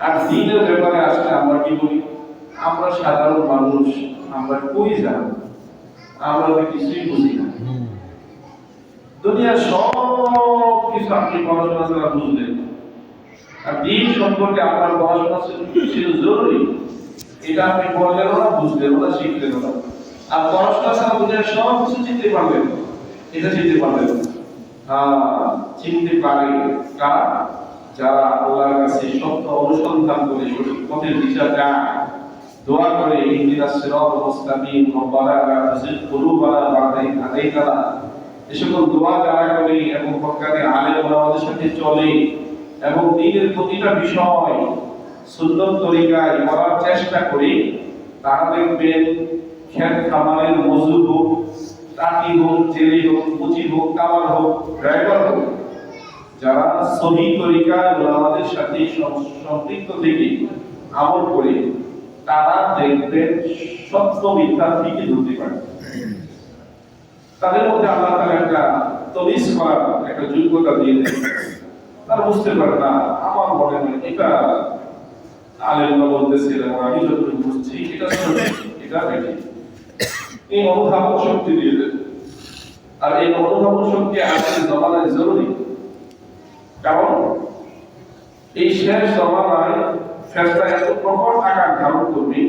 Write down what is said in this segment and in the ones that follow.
আর দিনের ব্যাপারে আসলে আমরা কি বলি? আমরা সাধারণ মানুষ আমরা কই যাব? আমরা তো কিছুই বুঝি না। দুনিয়ার সব কিছু আপনি পড়াশোনা ছাড়া বুঝলেন আর দিন সম্পর্কে আপনার পড়াশোনা ছিল জরুরি। এটা আপনি পড়লেনও না বুঝলেনও না শিখলেনও না। আর পড়াশোনা ছাড়া দুনিয়ার সব কিছু চিনতে পারবেন। এটা চিনতে পারবেন। আহ, চিনতে পারে কারা? যারা আল্লাহর কাছে সত্য অনুসন্ধান করে সঠিক পথের দিশা যায় দোয়া করে ইহদিনাস সিরাতাল মুস্তাকিম, রব্বানা লা তুযিগ কুলুবানা বা'দা ইয হাদাইতানা এই দোয়া যারা করে এবং হক্কানি আলেম ওলামাদের সাথে চলে এবং দ্বীনের প্রতিটা বিষয় সুন্দর তরিকায় করার চেষ্টা করি, তারা দেখবেন খেত খামারের মজুর হোক টাকি হোক, জেলে হোক মুচি হোক, কামার হোক, ড্রাইভার হোক সহি তরিকা ওলামাদের সাথে সম- সম্পৃক্ত থেকে আমল করে তারা দেখবেন সত্য মিথ্যা ঠিকই ধরতে পারে। তাদের মধ্যে আল্লাহ তাআলা একটা তমিজ করার একটা যোগ্যতা দিয়ে দেন। তারা বুঝতে পারে, না, আমার মনে হয় এটা আলেমরা বলতেছে এবং আমি যতটুকু বুঝছি, এটা এটা বেঠিক এই অনুধাবন শক্তি দিয়ে দেন। আর এই অনুধাবন শক্তি আজকের জমানায় জরুরি। কারণ এই শেষ জমানায় ফেরতা এত প্রকট আকার ধারণ করবে,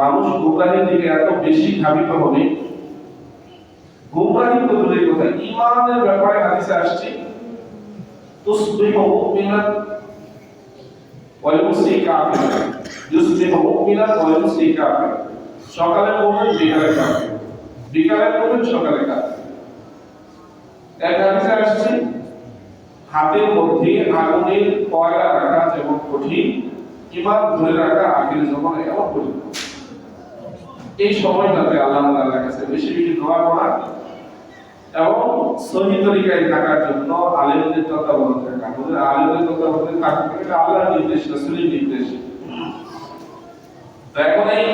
মানুষ গুমরাহির দিকে এত বেশি ধাবিত হবে। গুমরাহি তো দূরের কথা ইমানের ব্যাপারে হাদিসে আসছে তুসবিহু মুমিনান ওয়া ইউমসি কাফিরা। ইউসবিহু মুমিনান ওয়া সকালে মুমিন বিকালে কাফির। বিকালে মুমিন সকালে কাফির। এক হাদিসে আসছে হাতের মধ্যে আগুনের কয়লা রাখা যেমন কঠিন ইমান ধরে রাখা আগের জমানায় এমন কঠিন। এই সময়টাতে আল্লাহ তাআলার কাছে বেশি বেশি দোয়া করা এবং সহি তরিকায় থাকার জন্য আলেমদের তত্ত্বাবধান থাকা আমাদের আলেমদের তত্ত্বাবধানে থাকা এটা আল্লাহর নির্দেশ নির্দেশ। তো এখন এই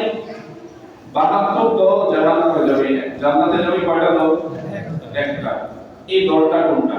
বাহাত্তর দল জান্নাতে যাবে জান্নাতে যাবে কয়টা দল? একটা। এই দলটা কোনটা?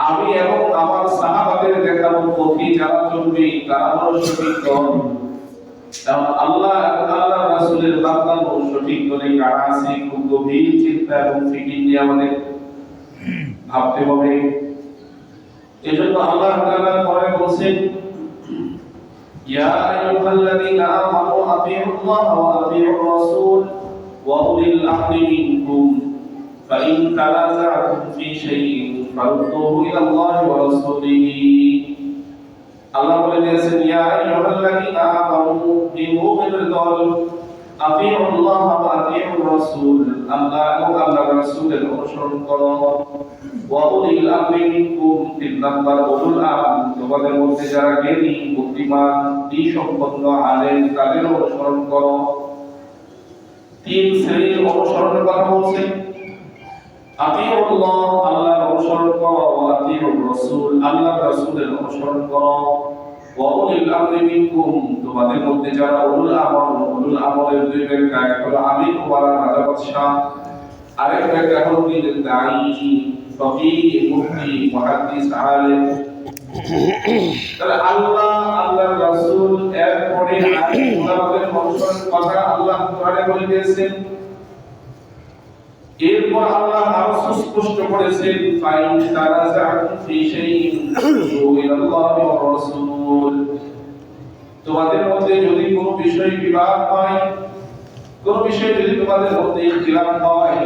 আমি এবং আমার সাহাবাদের দেখানো পথে যারা চলবে তারা হলো সঠিক দল এবং আল্লাহ এবং আল্লাহ রাসূলের বান্দানো সঠিক দলে কারা আছে খুব গভীর চিন্তা এবং ফিকির নিয়ে আমাদের ভাবতে হবে এজন্য আল্লাহ তাআলা পরে বলছেন ইয়া আইয়ুহাল্লাযীনা আমানু আতিউল্লাহ ওয়া আতিউর রাসূল ওয়া উলিল আমরি মিনকুম فإن تنازعتم في شيء فردوه إلى الله ورسوله আল্লাহ বলে দিয়েছেন ইয়া আইয়ুহাল্লাযীনা আমানু হে মুমিনের দল আতিউল্লাহ ওয়া আতিউর রাসূল আল্লাহ এবং আল্লাহর রাসূলের অনুসরণ করো ওয়া উলিল আমরি মিনকুম তিন নাম্বার উলুল আম তোমাদের মধ্যে যারা জ্ঞানী বুদ্ধিমান দ্বি সম্পন্ন আলেম তাদের অনুসরণ করো তিন শ্রেণীর অনুসরণের কথা বলছেন আতিউল্লাহ রাসূল, আল্লাহর রাসূলের অনুসরণ করো। আমরি মিনকুম, তোমাদের মধ্যে যারা উলুল আমর উলুল আমরের দুই এক হলো আমির রাজা আরেক ব্যাখ্যা হলো দাঈ মুফতি, মুহাদ্দিস, আলেম। তাহলে আল্লাহ, আল্লাহর রাসূল, এরপরে ওলামাদের অনুসরণ কথা আল্লাহ কোরআনে বলে এরপর আল্লাহ আরও সুস্পষ্ট করেছেন, ফাইন তারাজাকুম ফি শাইইন তোমাদের মধ্যে যদি কোনো বিষয়ে বিবাদ হয়, কোন বিষয়ে যদি তোমাদের মধ্যে ইখতিলাফ হয়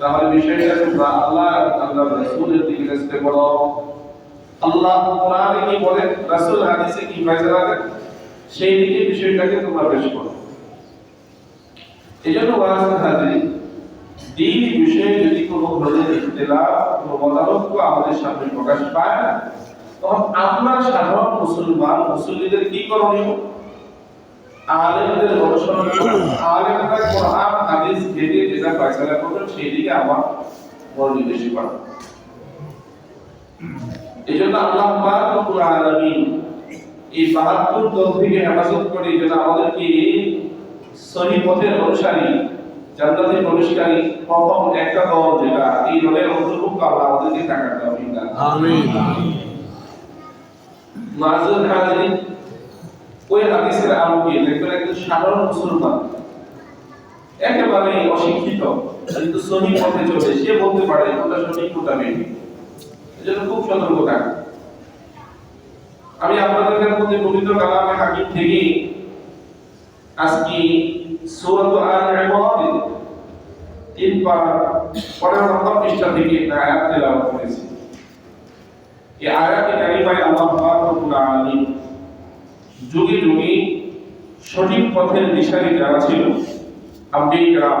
তাহলে বিষয়টা তোমরা আল্লাহ রাসূলের দিকে আল্লাহ কি কি সেই দিকে বিষয়টাকে তোমরা পেশ করো। এই জন্য দিন বিষয়ে যদি কোনো ধরনের কোনো মতানৈক্য আমাদের সামনে প্রকাশ পায় তখন আমরা সাধারণ মুসলমান কি করণীয়? আলেমদের আলেমরা কোরআন, হাদিস ঘেটে যেটা ফয়সালা করবেন সেই দিকে আমার করা। এই জন্য আল্লাহ এই বাহাত্তর দল থেকে হেফাজত করে যেন আমাদেরকে সহি পথের অনুসারী জান্নাতে প্রবেশকারী প্রথম একটা দল যেটা এই দলের অন্তর্ভুক্ত আল্লাহ আমাদেরকে টাকা তৌফিক দান আমিন। মাজুর হাজির ওই হাদিসের আলোকে দেখবেন একজন সাধারণ মুসলমান একেবারে অশিক্ষিত কিন্তু সহি পথে চলে সে বলতে পারে কোনটা সঠিক কোনটা বেঠিক এজন্য খুব সতর্ক থাকা আমি আপনাদের মধ্যে পবিত্র কালামে হাকিম থেকে আজকে সূরাত আল ইমরান তিন পারা পনেরো নম্বর পৃষ্ঠা থেকে একটা আয়াত তেলাওয়াত করেছি। এই আয়াতে কারিমায় আল্লাহ পাক রব্বুল যুগে যুগে সঠিক পথের দিশারি যারা ছিল আম্বিকরা